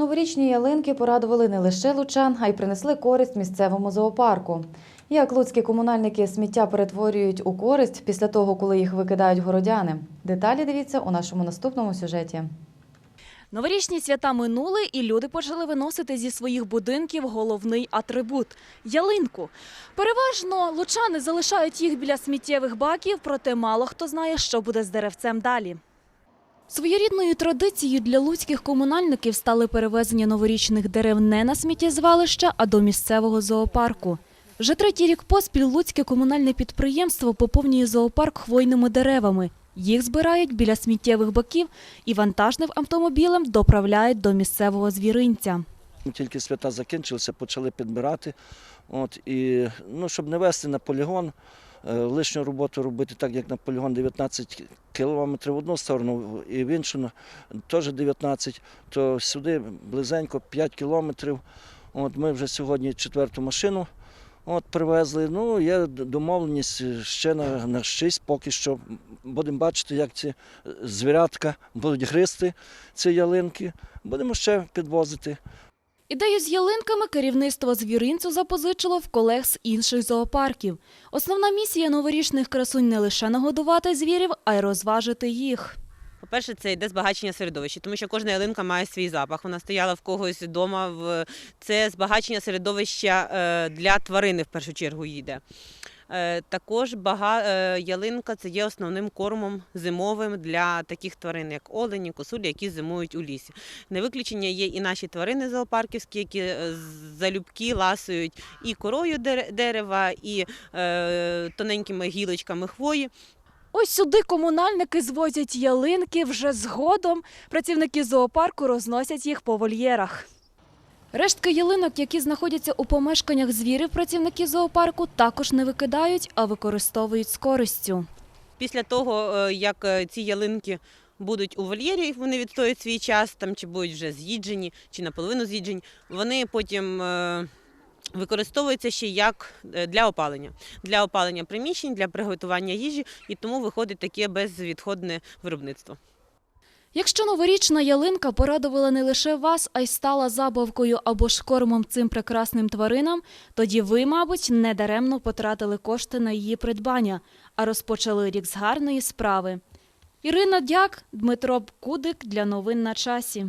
Новорічні ялинки порадували не лише лучан, а й принесли користь місцевому зоопарку. Як луцькі комунальники сміття перетворюють у користь після того, коли їх викидають городяни? Деталі дивіться у нашому наступному сюжеті. Новорічні свята минули, і люди почали виносити зі своїх будинків головний атрибут ялинку. Переважно лучани залишають їх біля сміттєвих баків, проте мало хто знає, що буде з деревцем далі. Своєрідною традицією для луцьких комунальників стали перевезення новорічних дерев не на сміттєзвалище, а до місцевого зоопарку. Вже третій рік поспіль луцьке комунальне підприємство поповнює зоопарк хвойними деревами. Їх збирають біля сміттєвих баків і вантажним автомобілем доправляють до місцевого звіринця. Тільки свята закінчилися, почали підбирати. От, і, ну, щоб не вести на полігон, лишню роботу робити так, як на полігон 19 кілометрів в одну сторону і в іншу теж 19, то сюди близенько 5 кілометрів. От, ми вже сьогодні четверту машину от, привезли. Ну, є домовленість ще на, на 6 поки що. Будемо бачити, як ці е, звірятка будуть гризти ці ялинки. Будемо ще підвозити. Ідею з ялинками керівництво звіринцю запозичило в колег з інших зоопарків. Основна місія новорічних красунь не лише нагодувати звірів, а й розважити їх. По-перше, це йде збагачення середовища, тому що кожна ялинка має свій запах. Вона стояла в когось вдома. Це збагачення середовища е, для тварини в першу чергу йде. Е, Також бага... е, ялинка це є основним кормом зимовим для таких тварин, як олені, косулі, які зимують у лісі. Не виключення є і наші тварини зоопарківські, які е, залюбки ласують і корою дере- дерева, і тоненькими гілочками хвої. Ось сюди комунальники звозять ялинки вже згодом. Працівники зоопарку розносять їх по вольєрах. Рештки ялинок, які знаходяться у помешканнях звірів, працівники зоопарку також не викидають, а використовують з користю. Після того, е, як е, ці ялинки будуть у вольєрі, вони відстоять свій час, там чи будуть вже з'їджені, чи наполовину з'їджені, вони потім е, використовуються ще як для опалення, для опалення приміщень, для приготування їжі, і тому виходить таке безвідходне виробництво. Якщо новорічна ялинка порадувала не лише вас, а й стала забавкою або ж кормом цим прекрасним тваринам, тоді ви, мабуть, недаремно потратили кошти на її придбання, а розпочали рік з гарної справи. Ірина Дяк, Дмитро Кудик для новин на часі.